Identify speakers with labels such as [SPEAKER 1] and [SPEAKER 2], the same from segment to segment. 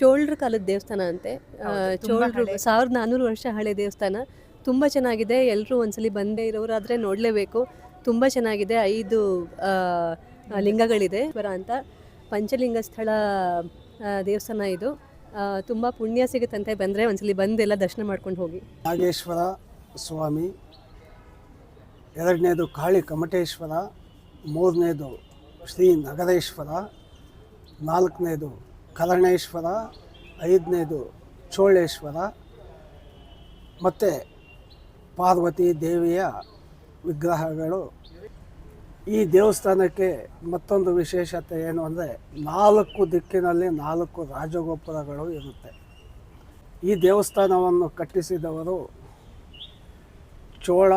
[SPEAKER 1] ಚೋಳರ ಕಾಲದ ದೇವಸ್ಥಾನ ಅಂತೆ. ಚೋಳರು ಸಾವಿರದ ನಾನ್ನೂರು ವರ್ಷ ಹಳೆ ದೇವಸ್ಥಾನ. ತುಂಬ ಚೆನ್ನಾಗಿದೆ. ಎಲ್ಲರೂ ಒಂದ್ಸಲಿ ಬಂದೇ ಇರೋರಾದರೆ ನೋಡಲೇಬೇಕು. ತುಂಬ ಚೆನ್ನಾಗಿದೆ. ಐದು ಲಿಂಗಗಳಿದೆ. ಬರ ಅಂತ. ಪಂಚಲಿಂಗ ಸ್ಥಳ ದೇವಸ್ಥಾನ ಇದು. ತುಂಬ ಪುಣ್ಯ ಸಿಗುತ್ತಂತೆ ಬಂದರೆ ಒಂದ್ಸಲಿ ಬಂದೆಲ್ಲ ದರ್ಶನ ಮಾಡ್ಕೊಂಡು ಹೋಗಿ.
[SPEAKER 2] ನಾಗೇಶ್ವರ ಸ್ವಾಮಿ. ಎರಡನೇದು ಕಾಳಿ ಕಮಟೇಶ್ವರ. ಮೂರನೇದು ಶ್ರೀ ನಗರೇಶ್ವರ ನಾಲ್ಕನೇದು ಕರಣೇಶ್ವರ ಐದನೇದು ಚೋಳೇಶ್ವರ ಮತ್ತು ಪಾರ್ವತಿ ದೇವಿಯ ವಿಗ್ರಹಗಳು ಈ ದೇವಸ್ಥಾನಕ್ಕೆ ಮತ್ತೊಂದು ವಿಶೇಷತೆ ಏನು ಅಂದರೆ ನಾಲ್ಕು ದಿಕ್ಕಿನಲ್ಲಿ ನಾಲ್ಕು ರಾಜಗೋಪುರಗಳು ಇರುತ್ತೆ ಈ ದೇವಸ್ಥಾನವನ್ನು ಕಟ್ಟಿಸಿದವರು ಚೋಳ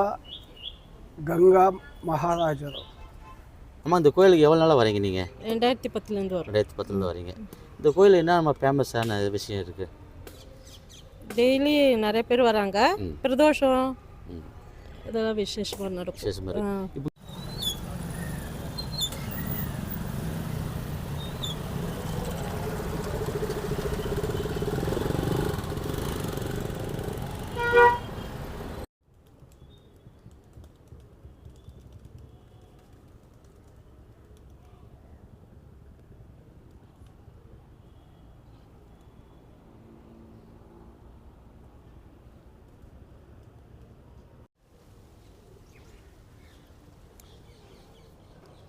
[SPEAKER 2] ಗಂಗಾ மகாராஜர்
[SPEAKER 3] அம்மா இந்த கோயிலுக்கு எவ்வளோ நாளாக வரீங்க நீங்கள்
[SPEAKER 4] ரெண்டாயிரத்தி பத்துலேருந்து வரும்
[SPEAKER 3] ரெண்டாயிரத்தி பத்துலேருந்து வரீங்க இந்த கோயில் என்ன நம்ம ஃபேமஸான விஷயம் இருக்குது
[SPEAKER 4] டெய்லி நிறைய பேர் வராங்க. பிரதோஷம். இதெல்லாம் விசேஷமாக நடக்கும்.
[SPEAKER 3] விசேஷமாக இப்போ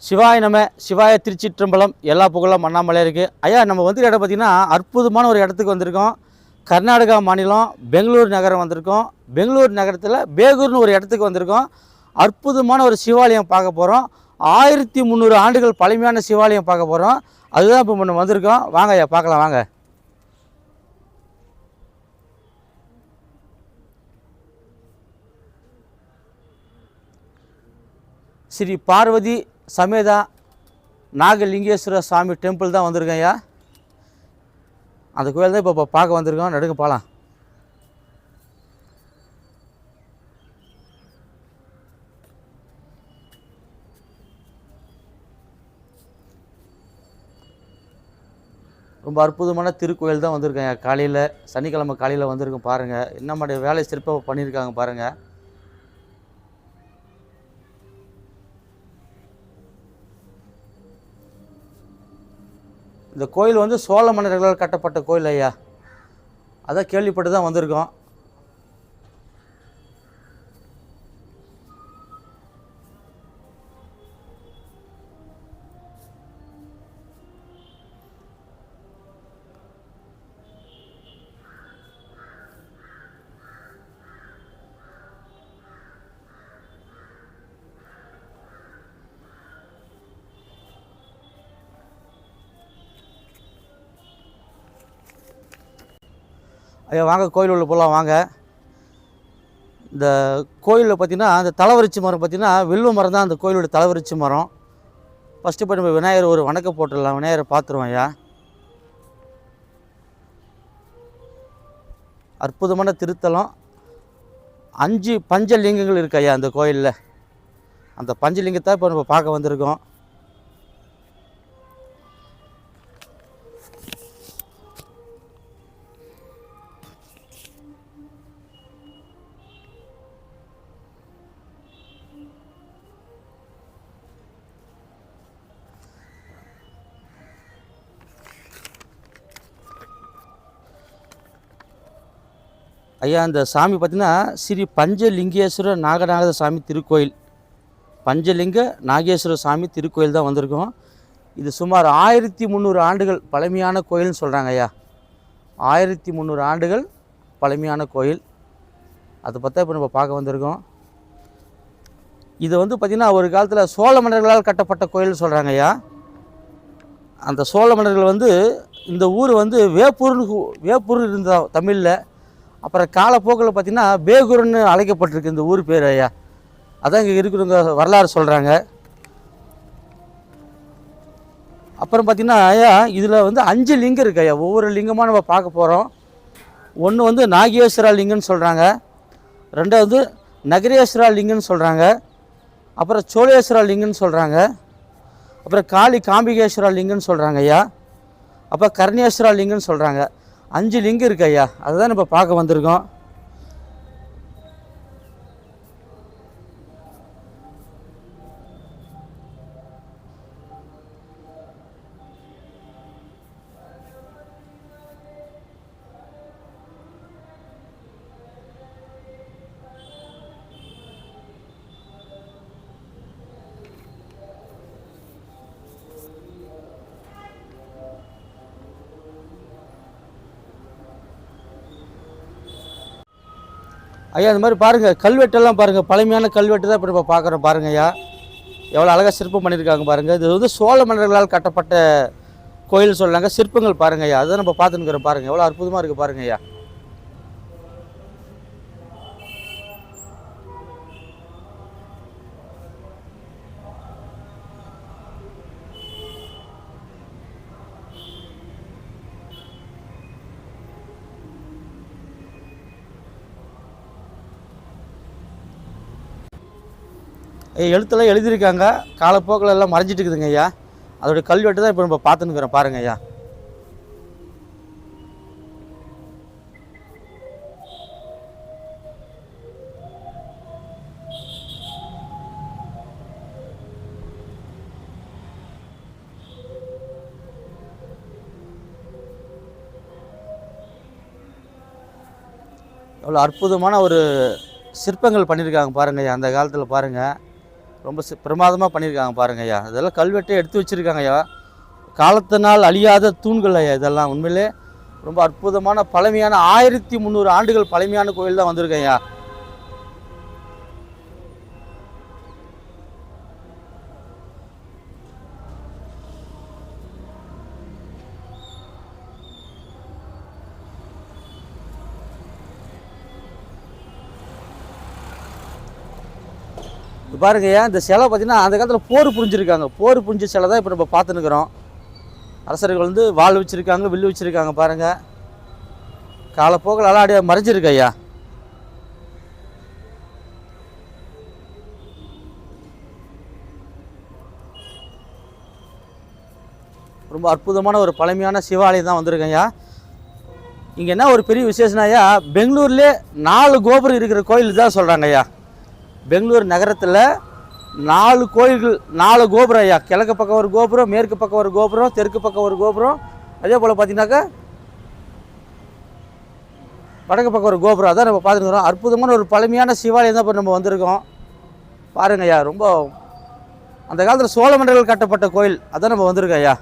[SPEAKER 3] சிவாய நம்ம சிவாய திருச்சிற்றம்பலம் எல்லா புகழும் அண்ணாமலை இருக்குது ஐயா நம்ம வந்து இடம் பார்த்திங்கன்னா அற்புதமான ஒரு இடத்துக்கு வந்திருக்கோம். கர்நாடகா மாநிலம் பெங்களூர் நகரம் வந்திருக்கோம். பெங்களூர் நகரத்தில் பேகூர்னு ஒரு இடத்துக்கு வந்திருக்கோம். அற்புதமான ஒரு சிவாலயம் பார்க்க போகிறோம் ஆயிரத்தி முந்நூறு ஆண்டுகள் பழமையான சிவாலயம் பார்க்க போகிறோம் அதுதான் இப்போ நம்ம வந்திருக்கோம். வாங்க ஐயா பார்க்கலாம் வாங்க. ஸ்ரீ பார்வதி சமேதா நாகலிங்கேஸ்வர சுவாமி டெம்பிள் தான் வந்திருக்கேன் ஐயா. அந்த கோயில் தான் இப்போ பார்க்க வந்திருக்கோம். நடுங்க போகலாம் ரொம்ப அற்புதமான திருக்கோயில் தான் வந்திருக்கேன் ஐயா. காலையில் சனிக்கிழமை காலையில் வந்திருக்கேன் பாருங்கள் என்ன மாதிரி வேலை சிறப்பாக பண்ணியிருக்காங்க பாருங்கள் இந்த கோயில் வந்து சோழ மன்னர்களால் கட்டப்பட்ட கோயில் ஐயா அதான் கேள்விப்பட்டு தான் வந்திருக்கோம். ஐயா வாங்க கோயில் உள்ள போகலாம் வாங்க. இந்த கோயிலில் பார்த்தீங்கன்னா அந்த தலைவரிச்சி மரம் பார்த்தீங்கன்னா வில்வ மரம் தான் அந்த கோயிலோட தலைவரிச்சி மரம். ஃபஸ்ட்டு போய் நம்ம விநாயகர் ஒரு வணக்கம் போட்டுடலாம். விநாயகரை பார்த்துருவோம் ஐயா. அற்புதமான திருத்தலம். அஞ்சு பஞ்சலிங்கங்கள் இருக்கு ஐயா அந்த கோயிலில். அந்த பஞ்சலிங்கத்தை இப்போ நம்ம பார்க்க வந்திருக்கோம். ஐயா இந்த சாமி பார்த்தீங்கன்னா ஸ்ரீ பஞ்சலிங்கேஸ்வர நாகநாத சாமி திருக்கோயில். பஞ்சலிங்க நாகேஸ்வர சாமி திருக்கோயில் தான் வந்திருக்கோம். இது சுமார் ஆயிரத்தி முந்நூறு ஆண்டுகள் பழமையான கோயில்னு சொல்கிறாங்க ஐயா. ஆயிரத்தி முந்நூறு ஆண்டுகள் பழமையான கோயில். அதை பார்த்தா இப்போ நம்ம பார்க்க வந்திருக்கோம். இது வந்து பார்த்திங்கன்னா ஒரு காலத்தில் சோழ மன்னர்களால் கட்டப்பட்ட கோயில்னு சொல்கிறாங்க ஐயா. அந்த சோழ மன்னர்கள் வந்து இந்த ஊர் வந்து வேப்பூர்னு வேப்பூர் இருந்தால் தமிழில். அப்புறம் காலப்போக்கில் பார்த்திங்கன்னா பேகூர்னு அழைக்கப்பட்டிருக்கு இந்த ஊர் பேர் ஐயா. அதான் இங்கே இருக்கிறவங்க வரலாறு சொல்கிறாங்க. அப்புறம் பார்த்திங்கன்னா ஐயா இதில் வந்து அஞ்சு லிங்கம் இருக்கு ஐயா. ஒவ்வொரு லிங்கமாக நம்ம பார்க்க போகிறோம். ஒன்று வந்து நாகேஸ்வரா லிங்கம்னு சொல்கிறாங்க. ரெண்டாவது நகரேஸ்வரா லிங்கம்னு சொல்கிறாங்க. அப்புறம் சோழேஸ்வரா லிங்கம்னு சொல்கிறாங்க. அப்புறம் காளி காம்பிகேஸ்வரா லிங்கம்னு சொல்கிறாங்க ஐயா. அப்போ கர்ணேஸ்வரா லிங்கம்னு சொல்கிறாங்க. அஞ்சு லிங்க் இருக்கு ஐயா. அதுதான் நம்ம பார்க்க வந்திருக்கோம். ஐயா இந்த மாதிரி பாருங்கள் கல்வெட்டெல்லாம் பாருங்கள் பழமையான கல்வெட்டு தான் இப்போ நம்ம பார்க்குறோம் பாருங்கள் ஐயா. எவ்வளோ அழகாக சிற்பம் பண்ணியிருக்காங்க பாருங்கள் இது வந்து சோழ மன்னர்களால் கட்டப்பட்ட கோயில் சொல்கிறாங்க சிற்பங்கள் பாருங்கள் ஐயா. அதை நம்ம பார்த்துன்னு பாருங்கள் எவ்வளோ அற்புதமாக இருக்குது பாருங்கள் ஐயா. எழுத்தெல்லாம் எழுதியிருக்காங்க. காலப்போக்கில் எல்லாம் மறைஞ்சிட்டு இருக்குதுங்க ஐயா. அதோடைய கல்வெட்டு தான் இப்போ நம்ம பார்த்துன்னுக்குறோம் பாருங்க ஐயா. எவ்வளோ அற்புதமான ஒரு சிற்பங்கள் பண்ணியிருக்காங்க பாருங்கய்யா அந்த காலத்தில் பாருங்கள் ரொம்ப பிரமாதமாக பண்ணியிருக்காங்க பாருங்க ஐயா. இதெல்லாம் கல்வெட்டை எடுத்து வச்சுருக்காங்க ஐயா. காலத்தினால் அழியாத தூண்கள் ஐயா இதெல்லாம் உண்மையிலே. ரொம்ப அற்புதமான பழமையான ஆயிரத்தி முந்நூறு ஆண்டுகள் பழமையான கோயில் தான் வந்திருக்கேன் ஐயா. இப்போ பாருங்க இந்த சிலை பார்த்தீங்கன்னா அந்த காலத்தில் போர் புரிஞ்சிருக்காங்க. போர் புரிஞ்ச சிலை தான் இப்போ நம்ம பார்த்துன்னுக்குறோம். அரசர்கள் வந்து வாள் வச்சுருக்காங்க வில்லு வச்சுருக்காங்க பாருங்கள் காலப்போக்கில் எல்லாம் அப்படியே மறைஞ்சிருக்கு ஐயா. ரொம்ப அற்புதமான ஒரு பழமையான சிவாலயம் தான் வந்திருக்கேன் ஐயா. இங்கே என்ன ஒரு பெரிய விசேஷம்னா ஐயா பெங்களூர்லேயே நாலு கோபுரம் இருக்கிற கோயில் தான் சொல்கிறாங்க ஐயா. பெங்களூர் நகரத்தில் நாலு கோயில்கள் நாலு கோபுரம் ஐயா. கிழக்கு பக்கம் ஒரு கோபுரம் மேற்கு பக்கம் ஒரு கோபுரம் தெற்கு பக்கம் ஒரு கோபுரம். அதே போல் பார்த்தீங்கன்னாக்கா வடக்கு பக்கம் ஒரு கோபுரம். அதான் நம்ம பார்த்துருக்குறோம் அற்புதமான ஒரு பழமையான சிவாலயம் தான் இப்போ நம்ம வந்திருக்கோம். பாருங்க ஐயா ரொம்ப அந்த காலத்தில் சோழ மன்னர்கள் கட்டப்பட்ட கோயில். அதான் நம்ம வந்திருக்கோம் ஐயா.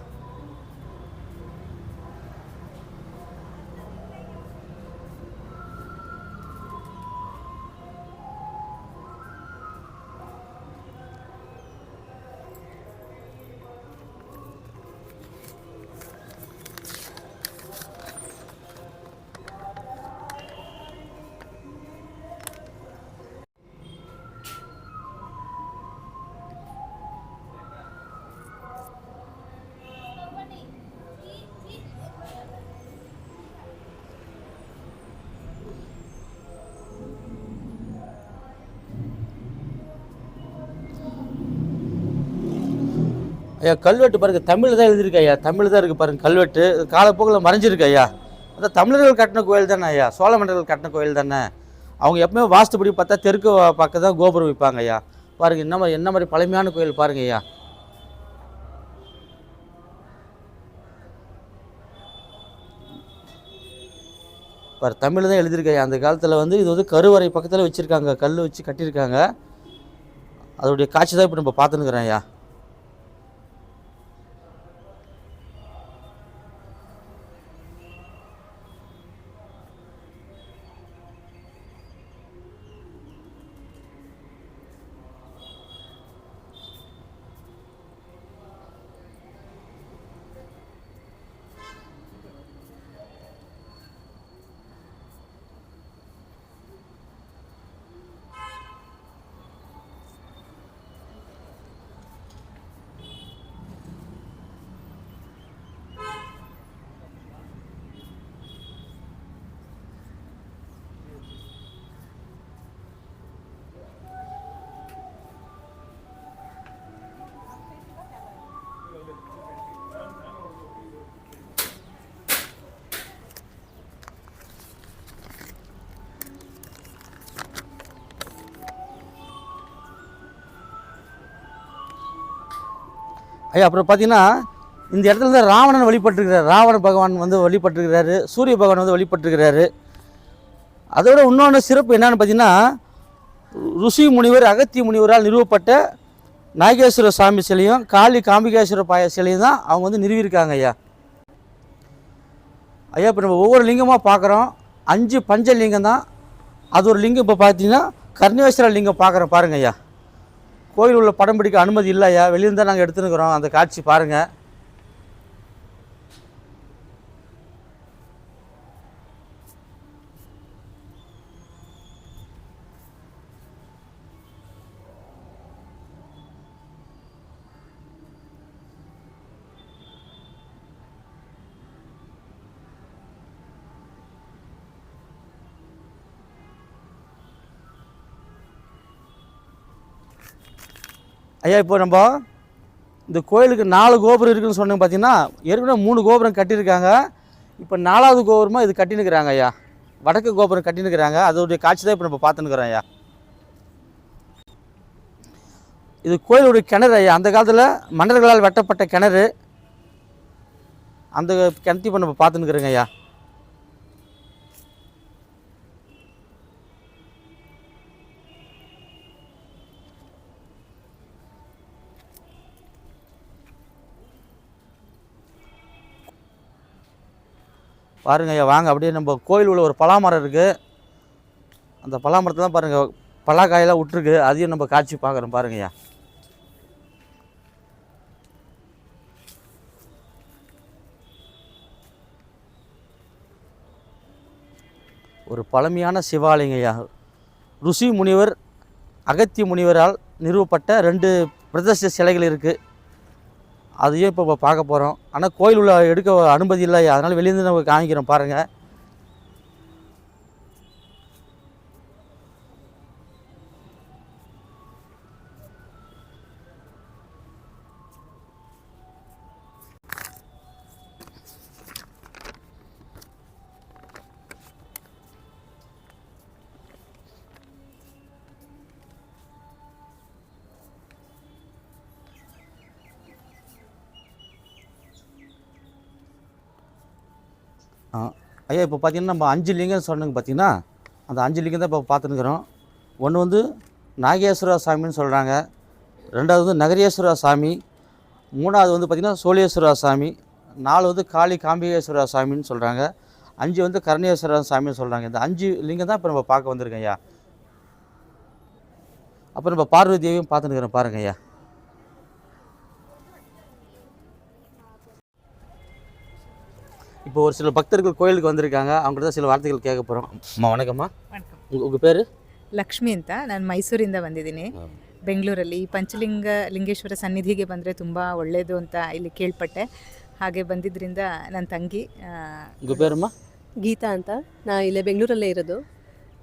[SPEAKER 3] கல்வெட்டு பாருங்க தமிழ் தான் எழுதியிருக்கு ஐயா. தமிழ் தான் இருக்குது பாருங்க கல்வெட்டு. காலப்போக்கில் மறைஞ்சிருக்கு ஐயா. அந்த தமிழர்கள் கட்டின கோயில் தானே ஐயா? சோழ மன்னர்கள் கட்டின கோயில் தானே? அவங்க எப்பவுமே வாஸ்துபடி பார்த்தா தெற்கு பக்கம் தான் கோபுரம் வைப்பாங்க ஐயா. பாருங்க என்ன மாதிரி என்ன மாதிரி பழமையான கோயில் பாருங்க ஐயா. பாரு தமிழ் தான் எழுதியிருக்கு அந்த காலத்தில் வந்து இது வந்து கருவறை பக்கத்தில் வச்சுருக்காங்க. கல் வச்சு கட்டியிருக்காங்க. அதோடைய காட்சி தான் இப்போ நம்ம பார்த்துன்னுக்குறேன் ஐயா. ஐயா அப்புறம் பார்த்தீங்கன்னா இந்த இடத்துல இருந்து ராவணன் வழிபட்டுருக்கிறார். ராவண பகவான் வந்து வழிபட்டுருக்கிறாரு. சூரிய பகவான் வந்து வழிபட்டுருக்கிறாரு. அதோட இன்னொன்று சிறப்பு என்னன்னு பார்த்தீங்கன்னா ருஷி முனிவர் அகத்திய முனிவரால் நிறுவப்பட்ட நாகேஸ்வர சாமி சிலையும் காளி காம்பிகேஸ்வர பாய சிலையும் தான் அவங்க வந்து நிறுவியிருக்காங்க ஐயா. ஐயா இப்போ நம்ம ஒவ்வொரு லிங்கமாக பார்க்குறோம் அஞ்சு பஞ்ச லிங்கம் தான். அது ஒரு லிங்கம் இப்போ பார்த்தீங்கன்னா கர்ணேஸ்வர லிங்கம் பார்க்குறோம் பாருங்கள் ஐயா. கோயில் உள்ள படம் பிடிக்க அனுமதி இல்லையா? வெளியிருந்தால் தான் நாங்கள் எடுத்துருக்குறோம் அந்த காட்சி பாருங்கள் ஐயா இப்போ நம்ம இந்த கோயிலுக்கு நாலு கோபுரம் இருக்குன்னு சொன்னீங்க பார்த்தீங்கன்னா ஏற்கனவே மூணு கோபுரம் கட்டியிருக்காங்க. இப்போ நாலாவது கோபுரமாக இது கட்டினுக்கிறாங்க ஐயா. வடக்கு கோபுரம் கட்டினுக்கிறாங்க அதோடைய காட்சி தான் இப்போ நம்ம பார்த்துனுக்குறோம் ஐயா. இது கோயிலுடைய கிணறு ஐயா. அந்த காலத்தில் மன்னர்களால் வெட்டப்பட்ட கிணறு. அந்த கிணத்தி இப்போ நம்ம பார்த்துன்னுக்குறோங்க ஐயா. பாருங்க ஐயா வாங்க. அப்படியே நம்ம கோயில் உள்ள ஒரு பலாமரம் இருக்குது அந்த பலாமரத்தை தான் பாருங்கள் பலாக்காயெல்லாம் விட்டுருக்கு. அதையும் நம்ம காட்சி பார்க்குறோம் பாருங்க ஐயா. ஒரு பழமையான சிவாலயம் ஐயா. ருஷி முனிவர் அகத்திய முனிவரால் நிறுவப்பட்ட ரெண்டு பிரதர்ஷ சிலைகள் இருக்குது அதையும் இப்போ இப்போ பார்க்க போகிறோம் ஆனால் கோயில் உள்ள எடுக்க அனுமதி இல்லை. அதனால் வெளியேருந்து நம்ம காமிக்கிறோம். பாருங்கள் ஐயா இப்போ பார்த்தீங்கன்னா நம்ம அஞ்சு லிங்கம் சொன்னங்க பார்த்தீங்கன்னா அந்த அஞ்சு லிங்கம் தான் இப்போ பார்த்துனுக்குறோம் ஒன்று வந்து நாகேஸ்வர சாமின்னு சொல்கிறாங்க ரெண்டாவது வந்து நகரேஸ்வர சாமி. மூணாவது வந்து பார்த்திங்கன்னா சோழேஸ்வர சாமி. நாலு வந்து காளி காம்பிகேஸ்வர சாமின்னு சொல்கிறாங்க அஞ்சு வந்து கருணேஸ்வர சாமின்னு சொல்கிறாங்க இந்த அஞ்சு லிங்கம் தான் இப்போ நம்ம பார்க்க வந்திருக்கேன் ஐயா. அப்புறம் நம்ம பார்வதி தேவியும் பார்த்துனுக்குறோம் பாருங்க ஐயா. இப்போ ஒரு சில பக்தர்கள் கோயிலுக்கு வந்திருக்காங்க அவங்கள்ட்ட தான் சில வார்த்தைகள் கேட்க போகிறோம் அம்மா வணக்கம்மா
[SPEAKER 5] ವಣಕಂ
[SPEAKER 3] உங்கள் உங்கள் பேர்
[SPEAKER 5] ಲಕ್ಷ್ಮಿ ಅಂತ ನಾನು ಮೈಸೂರಿಂದ ಬಂದಿದ್ದೀನಿ ಬೆಂಗಳೂರಲ್ಲಿ ಈ ಪಂಚಲಿಂಗ ಲಿಂಗೇಶ್ವರ ಸನ್ನಿಧಿಗೆ ಬಂದರೆ ತುಂಬ ಒಳ್ಳೆಯದು ಅಂತ ಇಲ್ಲಿ ಕೇಳ್ಪಟ್ಟೆ ಹಾಗೆ ಬಂದಿದ್ದರಿಂದ ನನ್ನ ತಂಗಿ ಆ,
[SPEAKER 3] உங்கள் பேருமா
[SPEAKER 1] ಗೀತಾ ಅಂತ ನಾ ಇಲ್ಲೇ ಬೆಂಗಳೂರಲ್ಲೇ ಇರೋದು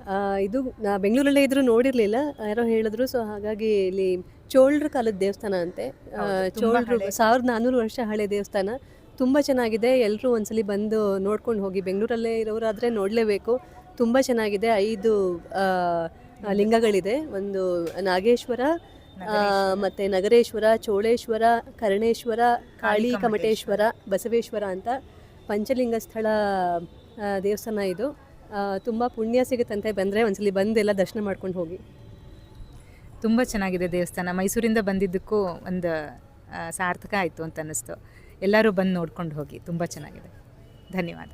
[SPEAKER 1] ಆ, ಇದು ನಾ ಬೆಂಗಳೂರಲ್ಲೇ ಇದ್ರೂ ನೋಡಿರಲಿಲ್ಲ ಯಾರೋ ಹೇಳಿದ್ರು ಸೊ ಹಾಗಾಗಿ ಇಲ್ಲಿ ಚೋಳರ ಕಾಲದ ದೇವಸ್ಥಾನ ಅಂತೆ ಆ,
[SPEAKER 5] ಹೌದು, ತುಂಬಾ
[SPEAKER 1] ಚೋಳರು
[SPEAKER 5] ಹಳೆ.
[SPEAKER 1] ಸಾವಿರದ ನಾನ್ನೂರು ವರ್ಷ ಹಳೆ ದೇವಸ್ಥಾನ ತುಂಬ ಚೆನ್ನಾಗಿದೆ. ಎಲ್ಲರೂ ಒಂದ್ಸಲಿ ಬಂದು ನೋಡ್ಕೊಂಡು ಹೋಗಿ. ಬೆಂಗಳೂರಲ್ಲೇ ಇರೋರಾದರೆ ನೋಡಲೇಬೇಕು. ತುಂಬ ಚೆನ್ನಾಗಿದೆ. ಐದು ಲಿಂಗಗಳಿದೆ. ಒಂದು ನಾಗೇಶ್ವರ ಮತ್ತು ನಗರೇಶ್ವರ. ಚೋಳೇಶ್ವರ ಕರ್ಣೇಶ್ವರ ಕಾಳಿ
[SPEAKER 5] ಕಾಳಿ
[SPEAKER 1] ಕಮಟೇಶ್ವರ ಬಸವೇಶ್ವರ ಅಂತ ಪಂಚಲಿಂಗ ಸ್ಥಳ ದೇವಸ್ಥಾನ ಇದು. ತುಂಬ ಪುಣ್ಯ ಸಿಗುತ್ತಂತೆ. ಬಂದರೆ ಒಂದ್ಸಲಿ ಬಂದೆಲ್ಲ ದರ್ಶನ ಮಾಡ್ಕೊಂಡು ಹೋಗಿ.
[SPEAKER 5] ತುಂಬ ಚೆನ್ನಾಗಿದೆ ದೇವಸ್ಥಾನ. ಮೈಸೂರಿಂದ ಬಂದಿದ್ದಕ್ಕೂ ಒಂದು ಸಾರ್ಥಕ ಆಯಿತು ಅಂತ ಅನ್ನಿಸ್ತು. ಎಲ್ಲರೂ ಬಂದು ನೋಡ್ಕೊಂಡು ಹೋಗಿ ತುಂಬ ಚೆನ್ನಾಗಿದೆ ಧನ್ಯವಾದ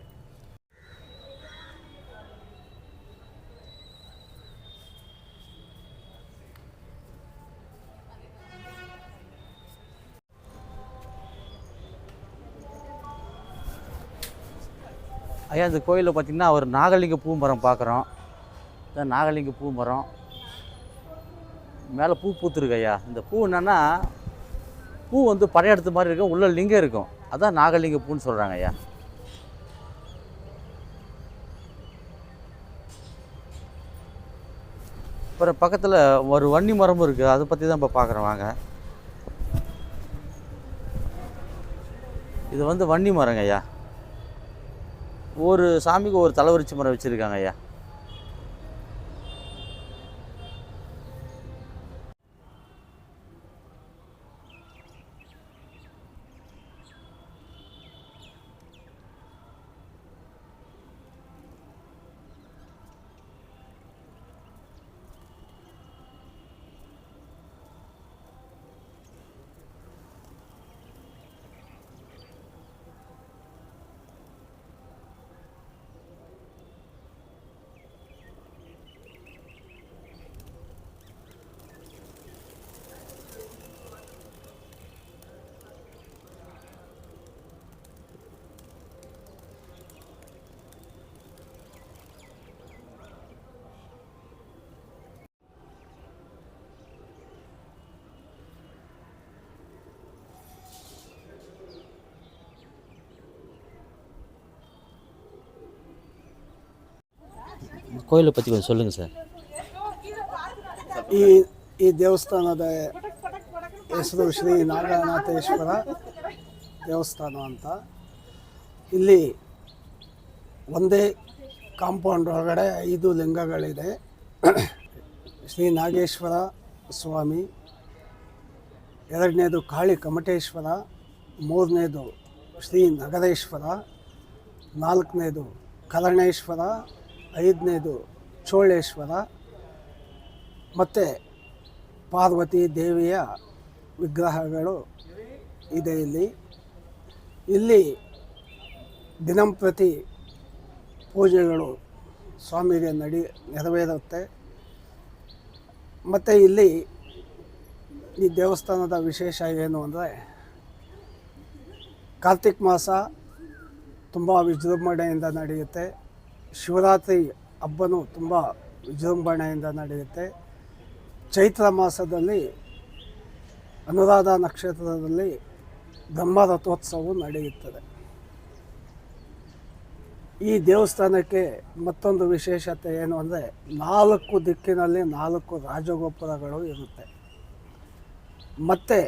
[SPEAKER 3] ஐயா இந்த கோயிலில் பார்த்தீங்கன்னா ஒரு நாகலிங்க பூ மரம் பார்க்குறோம் இதான் நாகலிங்க பூ மரம் மேலே பூ பூத்துருக்கு ஐயா இந்த பூ என்னன்னா பூ வந்து படையெடுத்த மாதிரி இருக்கும். உள்ள லிங்கம் இருக்கும். அதான் நாகலிங்க பூன்னு சொல்கிறாங்க ஐயா. அப்புறம் பக்கத்தில் ஒரு வன்னி மரமும் இருக்குது அதை பற்றி தான் இப்போ பார்க்குறோம் வாங்க. இது வந்து வன்னி மரங்க ஐயா. ஒரு சாமிக்கு ஒரு தலைவரிச்சி மரம் வச்சுருக்காங்க ஐயா. கோயிலை பற்றி கொஞ்சம் சொல்லுங்கள் சார்
[SPEAKER 2] ಈ ಈ ದೇವಸ್ಥಾನದ ಹೆಸರು ಶ್ರೀ ನಾಗನಾಥೇಶ್ವರ ದೇವಸ್ಥಾನ ಅಂತ ಇಲ್ಲಿ ಒಂದೇ ಕಾಂಪೌಂಡ್ ಒಳಗಡೆ ಐದು ಲಿಂಗಗಳಿದೆ ಶ್ರೀ ನಾಗೇಶ್ವರ ಸ್ವಾಮಿ ಎರಡನೇದು ಕಾಳಿ ಕಮಟೇಶ್ವರ ಮೂರನೇದು ಶ್ರೀ ನಗರೇಶ್ವರ ನಾಲ್ಕನೇದು ಕರ್ಣೇಶ್ವರ ಐದನೇದು ಚೋಳೇಶ್ವರ. ಮತ್ತು ಪಾರ್ವತಿ ದೇವಿಯ ವಿಗ್ರಹಗಳು ಇದೆ ಇಲ್ಲಿ. ಇಲ್ಲಿ ದಿನಂಪ್ರತಿ ಪೂಜೆಗಳು ಸ್ವಾಮಿಗೆ ನಡಿ, ನೆರವೇರುತ್ತೆ. ಮತ್ತು ಇಲ್ಲಿ ಈ ದೇವಸ್ಥಾನದ ವಿಶೇಷ ಏನು ಅಂದರೆ ಕಾರ್ತಿಕ್ ಮಾಸ ತುಂಬ ವಿಜೃಂಭಣೆಯಿಂದ ನಡೆಯುತ್ತೆ. ಶಿವರಾತ್ರಿ ಹಬ್ಬನೂ ತುಂಬ ವಿಜೃಂಭಣೆಯಿಂದ ನಡೆಯುತ್ತೆ. ಚೈತ್ರ ಮಾಸದಲ್ಲಿ ಅನುರಾಧ ನಕ್ಷತ್ರದಲ್ಲಿ ಬ್ರಹ್ಮ ರಥೋತ್ಸವವು ನಡೆಯುತ್ತದೆ. ಈ ದೇವಸ್ಥಾನಕ್ಕೆ ಮತ್ತೊಂದು ವಿಶೇಷತೆ ಏನು ಅಂದರೆ ನಾಲ್ಕು ದಿಕ್ಕಿನಲ್ಲಿ ನಾಲ್ಕು ರಾಜಗೋಪುರಗಳು ಇರುತ್ತೆ. ಮತ್ತು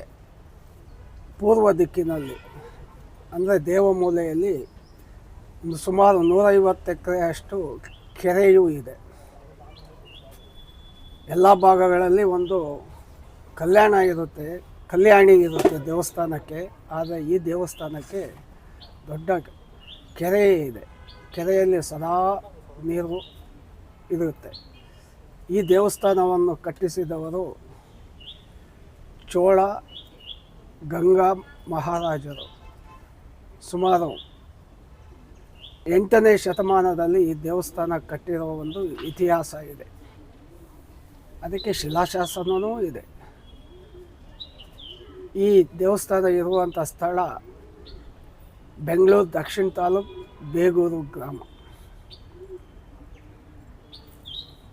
[SPEAKER 2] ಪೂರ್ವ ದಿಕ್ಕಿನಲ್ಲಿ ಅಂದರೆ ದೇವಮೂಲೆಯಲ್ಲಿ ಸುಮಾರು ನೂರೈವತ್ತು ಎಕರೆಯಷ್ಟು ಕೆರೆಯೂ ಇದೆ. ಎಲ್ಲ ಭಾಗಗಳಲ್ಲಿ ಒಂದು ಕಲ್ಯಾಣ ಇರುತ್ತೆ, ಕಲ್ಯಾಣಿ ಇರುತ್ತೆ ದೇವಸ್ಥಾನಕ್ಕೆ. ಆದರೆ ಈ ದೇವಸ್ಥಾನಕ್ಕೆ ದೊಡ್ಡ ಕೆರೆ ಇದೆ. ಕೆರೆಯಲ್ಲಿ ಸದಾ ನೀರು ಇರುತ್ತೆ. ಈ ದೇವಸ್ಥಾನವನ್ನು ಕಟ್ಟಿಸಿದವರು ಚೋಳ ಗಂಗಾ ಮಹಾರಾಜರು. ಸುಮಾರು ಎಂಟನೇ ಶತಮಾನದಲ್ಲಿ ಈ ದೇವಸ್ಥಾನ ಕಟ್ಟಿರೋ ಒಂದು ಇತಿಹಾಸ ಇದೆ. ಅದಕ್ಕೆ ಶಿಲಾಶಾಸನವೂ ಇದೆ. ಈ ದೇವಸ್ಥಾನ ಇರುವಂಥ ಸ್ಥಳ ಬೆಂಗಳೂರು ದಕ್ಷಿಣ ತಾಲೂಕು ಬೇಗೂರು ಗ್ರಾಮ.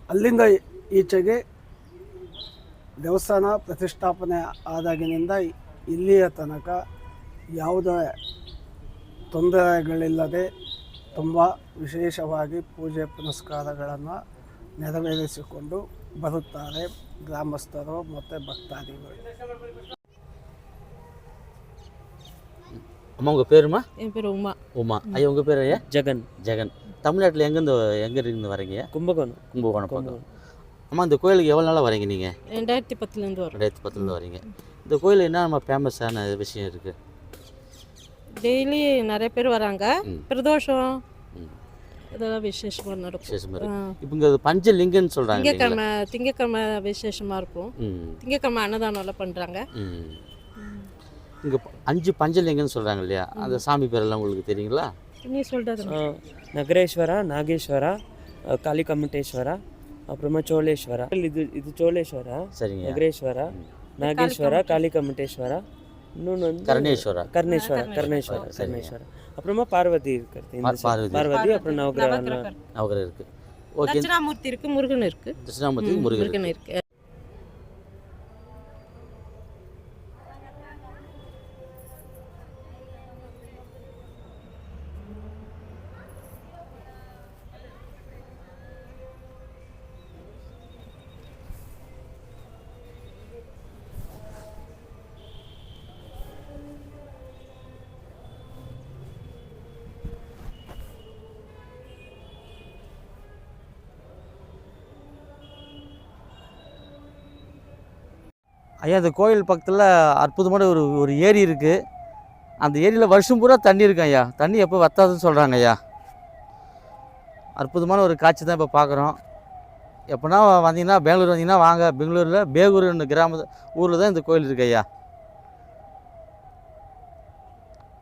[SPEAKER 2] ಅಲ್ಲಿಂದ ಈಚೆಗೆ ದೇವಸ್ಥಾನ ಪ್ರತಿಷ್ಠಾಪನೆ ಆದಾಗಿನಿಂದ ಇಲ್ಲಿಯ ತನಕ ಯಾವುದೇ ತೊಂದರೆಗಳಿಲ್ಲದೆ ತುಂಬ ವಿಶೇಷವಾಗಿ ಪೂಜೆ ಪುನಸ್ಕಾರಗಳನ್ನು ನೆರವೇರಿಸಿಕೊಂಡು ಬರುತ್ತಾರೆ ಗ್ರಾಮಸ್ಥರು ಮತ್ತು ಭಕ್ತಾದಿಗಳು
[SPEAKER 3] அம்மா உங்கள் பேருமா
[SPEAKER 4] என் பேர் உமா
[SPEAKER 3] உமா ஐயா உங்கள் பேர் ஐயா
[SPEAKER 6] ஜெகன்
[SPEAKER 3] ஜெகன் தமிழ்நாட்டில் எங்கேருந்து எங்கே இருந்து வரீங்க
[SPEAKER 6] கும்பகோணம்
[SPEAKER 3] கும்பகோணம் பக்கம் அம்மா இந்த கோயிலுக்கு எவ்வளோ நாளாக வரீங்க நீங்கள்
[SPEAKER 4] ரெண்டாயிரத்தி பத்துலேருந்து வரும்
[SPEAKER 3] ரெண்டாயிரத்தி பத்துலேருந்து வரீங்க இந்த கோயில் என்ன நம்ம ஃபேமஸான விஷயம் இருக்குது
[SPEAKER 4] டெய்லி நிறைய பேர் வராங்க
[SPEAKER 3] ம்.
[SPEAKER 4] பிரதோஷம்
[SPEAKER 3] ம்.
[SPEAKER 4] இதெல்லாம் விசேஷமாக நடக்கும்.
[SPEAKER 3] விசேஷமாக இப்போ இங்கே பஞ்சலிங்கன்னு சொல்கிறாங்க
[SPEAKER 4] திங்கக்கிழமை திங்கக்கிழமை விசேஷமாக இருக்கும். திங்கக்கிழமை அன்னதானம்லாம் பண்ணுறாங்க
[SPEAKER 3] ம். இங்கே அஞ்சு பஞ்சலிங்கன்னு சொல்கிறாங்க இல்லையா? அந்த சாமி பேரெல்லாம் உங்களுக்கு தெரியுங்களா?
[SPEAKER 4] நீ சொல்கிறது
[SPEAKER 6] நகரேஸ்வரா நாகேஸ்வரா அ, காளிகமட்டேஸ்வரா அப்புறமா சோழேஸ்வரா. இது இது சோழேஸ்வரா
[SPEAKER 3] சரிங்க.
[SPEAKER 6] நகரேஸ்வரா நாகேஸ்வரா காளிகமட்டேஸ்வரா இன்னொன்று வந்து
[SPEAKER 3] கருணேஸ்வரா.
[SPEAKER 6] கர்ணேஸ்வரா. கர்ணேஸ்வரா
[SPEAKER 3] சரிங்க.
[SPEAKER 6] கர்ணேஸ்வரா. அப்புறமா பார்வதி இருக்கிறது.
[SPEAKER 3] பார்வதி.
[SPEAKER 6] பார்வதி அப்புறம் நவகிரக
[SPEAKER 3] நவகிரகம் இருக்குது ஓகே.
[SPEAKER 4] தட்சிணாமூர்த்தி இருக்கு. முருகன் இருக்கு.
[SPEAKER 3] தட்சிணாமூர்த்தி முருகன்
[SPEAKER 4] இருக்கு.
[SPEAKER 3] ஐயா இந்த கோயில் பக்கத்தில் அற்புதமான ஒரு ஒரு ஏரி இருக்குது அந்த ஏரியில் வருஷம் பூரா தண்ணி இருக்கும் ஐயா. தண்ணி எப்போ வத்தாதுன்னு சொல்கிறாங்க ஐயா. அற்புதமான ஒரு காட்சி தான் இப்போ பார்க்குறோம் எப்போனா வந்தீங்கன்னா பெங்களூர் வந்தீங்கன்னா வாங்க. பெங்களூரில் பேகூர்னு கிராம ஊரில் தான் இந்த கோயில் இருக்கு ஐயா.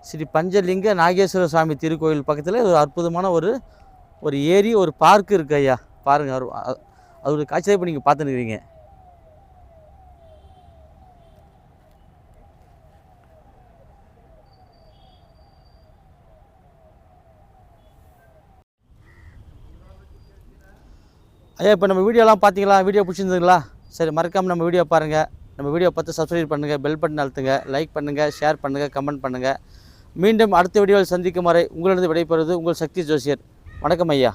[SPEAKER 3] ஸ்ரீ பஞ்சலிங்க நாகேஸ்வர சுவாமி திருக்கோயில் பக்கத்தில் ஒரு அற்புதமான ஒரு ஒரு ஏரி ஒரு பார்க் இருக்குது ஐயா. பாருங்கள் அது ஒரு இப்போ நீங்கள் பார்த்துன்னு ஐயா இப்போ நம்ம வீடியோலாம் பார்த்தீங்களா வீடியோ பிடிச்சிருந்துங்களா சரி மறக்காமல் நம்ம வீடியோ பாருங்கள் நம்ம வீடியோ பார்த்து சப்ஸ்கிரைப் பண்ணுங்கள் பெல் பட்டன் அழுத்துங்க லைக் பண்ணுங்கள் ஷேர் பண்ணுங்கள் கமெண்ட் பண்ணுங்கள் மீண்டும் அடுத்த வீடியோவில் சந்திக்கும் வரை உங்களிடம் விடைபெறுவது உங்கள் சக்தி ஜோசியர். வணக்கம் ஐயா.